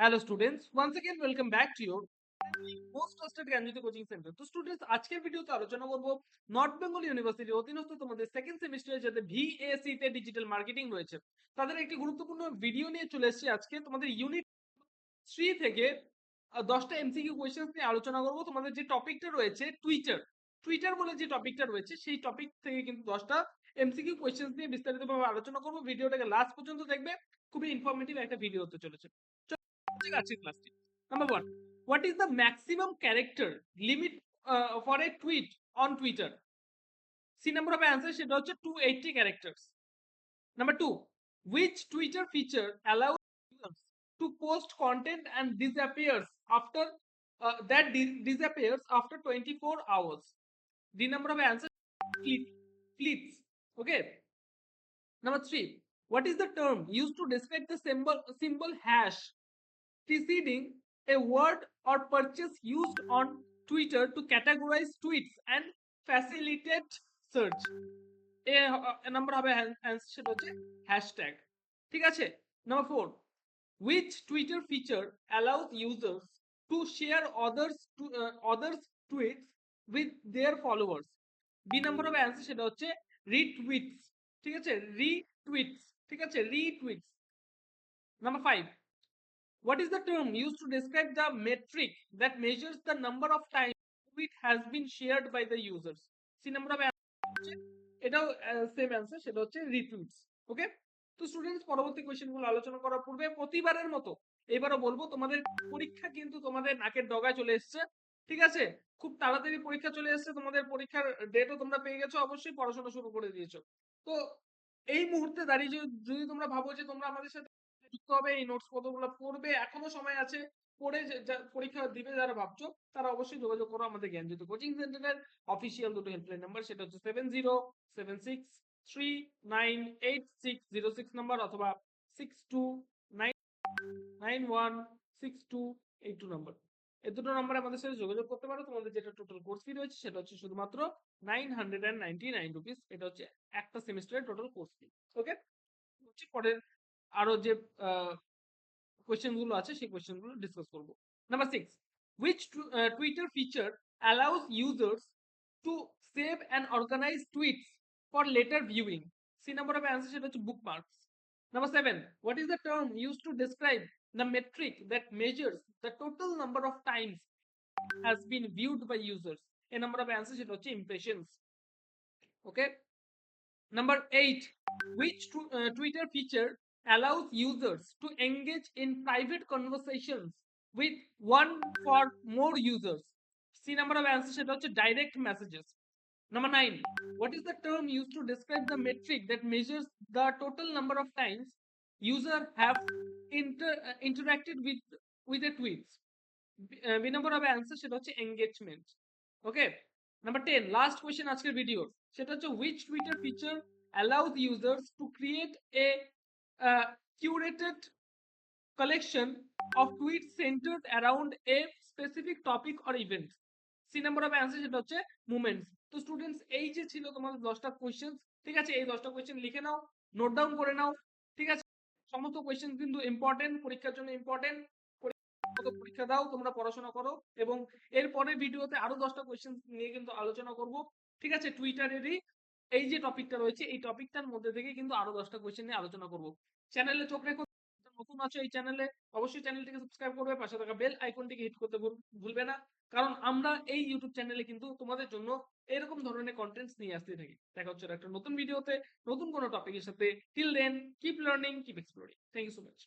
Hello students once again welcome back to your most trusted Gyanjyoti coaching centre তো students আজকের ভিডিওতে আলোচনা করব নর্থ বেঙ্গল ইউনিভার্সিটির অধীনস্থ তোমাদের সেকেন্ড সেমিস্টারে যাদের ভিএসসি তে ডিজিটাল মার্কেটিং রয়েছে তাদের একটি গুরুত্বপূর্ণ ভিডিও নিয়ে চলে এসেছি আজকে। তোমাদের ইউনিট থ্রি থেকে আহ, দশটা এমসিকিউ কোয়েশ্চেন্স নিয়ে আলোচনা করব। তোমাদের যে টপিকটা রয়েছে টুইটার টুইটার বলে যে টপিকটা রয়েছে সেই টপিক থেকে কিন্তু দশটা এমসিকিউ কোয়েশ্চেন্স নিয়ে বিস্তারিতভাবে আলোচনা করব। ভিডিওটাকে লাস্ট পর্যন্ত দেখবে। খুবই ইনফরমেটিভ একটা ভিডিও হতে চলেছে। চলো, আজকের ক্লাসটি number one what is the maximum character limit uh, for a tweet on Twitter? C number of answer সেটা হচ্ছে 280 characters. Number two, which Twitter feature allows users to post content and disappears after uh, that di- disappears after 24 hours? D number of answer fleet, fleets. Okay. Number three, what is the term used to describe the symbol symbol hash preceding a word or purchase used on Twitter to categorize tweets and facilitate search. A number হবে answer হচ্ছে আছে number four which Twitter feature allows users to share others to uh, others tweets with their followers B number হবে answer সেটা হচ্ছে retweets ঠিক আছে retweets What is the term used to describe the metric that measures the number of times tweet has been shared by the users? C number of এটাও same answer সেটা হচ্ছে রিটুইটস ওকে তো students পরবর্তী কোশ্চেনগুলো আলোচনা করার পূর্বে প্রতিবারের মতো এবারও বলব, তোমাদের পরীক্ষা কিন্তু তোমাদের নাকের ডগায় চলে এসেছে, ঠিক আছে? খুব তাড়াতাড়ি পরীক্ষা চলে এসেছে, তোমাদের পরীক্ষার ডেটও তোমরা পেয়ে গেছো, অবশ্যই পড়াশোনা শুরু করে দিয়েছ। তো এই মুহূর্তে দাঁড়িয়ে যদি তোমরা ভাবো যে তোমরা আমাদের সাথে যুক্ত হবে এই নোটস কতগুলো পড়বে? এখনও সময় আছে পড়ে পরীক্ষা দিবে যারা ভাবছ, তারা অবশ্যই যোগাযোগ করো আমাদের জ্ঞানজ্যোতি কোচিং সেন্টারের অফিসিয়াল দুটো হেল্পলাইন নাম্বার সেটা হচ্ছে seven zero seven six three nine eight six zero six number অথবা six two nine nine one six two eight two number এই দুটো নাম্বারে আমাদের সাথে যোগাযোগ করতে পারো। তোমাদের যেটা টোটাল কোর্স ফি রয়েছে, সেটা হচ্ছে শুধুমাত্র nine hundred and ninety nine rupees এটা হচ্ছে একটা সেমিস্টারের টোটাল কোর্স ফি ওকে পরের আরও যে কোয়েশ্চেনগুলো আছে সেই কোয়েশ্চেনগুলো ডিসকাস করব number six which uh, Twitter feature allows users to save and organize tweets for later viewing? C number of answer সেটা হচ্ছে bookmarks. Number seven, what is the term used to describe the metric that measures the total number of times has been viewed by users? A number of answer সেটা হচ্ছে impressions. Okay. Number eight, which uh, Twitter feature allows users to engage in private conversations with one or more users? C number of answer সেটা হচ্ছে direct messages. Number nine, what is the term used to describe the metric that measures the total number of times user have inter, uh, interacted with with a tweets? B- uh, B number of answer সেটা হচ্ছে engagement. Okay. Number 10, last question আজকের video সেটা হচ্ছে which Twitter feature allows users to create a uh, curated collection of tweets centered around a specific topic or event? See number of answer সেটা হচ্ছে movements তো students এই যে ছিল তোমাদের দশটা কোয়েশ্চেন ঠিক আছে? এই দশটা কোয়েশ্চেন লিখে নাও নোট ডাউন করে নাও ঠিক আছে? সমস্ত কোয়েশ্চেন কিন্তু ইম্পর্টেন্ট পরীক্ষার জন্য ইম্পর্টেন্ট পরীক্ষা দাও তোমরা পড়াশোনা করো এবং এরপরে ভিডিওতে আরও দশটা কোয়েশ্চেন নিয়ে কিন্তু আলোচনা করব ঠিক আছে? টুইটারেরই এই যে টপিকটা রয়েছে, এই টপিকটার মধ্যে থেকে কিন্তু আরও দশটা কোয়েশ্চেন নিয়ে আলোচনা করব। চ্যানেলে চোখ রেখো নতুন আছো এই চ্যানেলে অবশ্যই চ্যানেলটিকে সাবস্ক্রাইব করবে, পাশে থাকা বেল আইকনটিকে হিট করতে ভুলবে না। কারণ আমরা এই ইউটিউব চ্যানেলে কিন্তু তোমাদের জন্য এরকম ধরনের কন্টেন্টস নিয়ে আসতে থাকি। দেখা হচ্ছে একটা নতুন ভিডিওতে নতুন কোনো টপিকের সাথে। Till then keep learning keep exploring thank you so much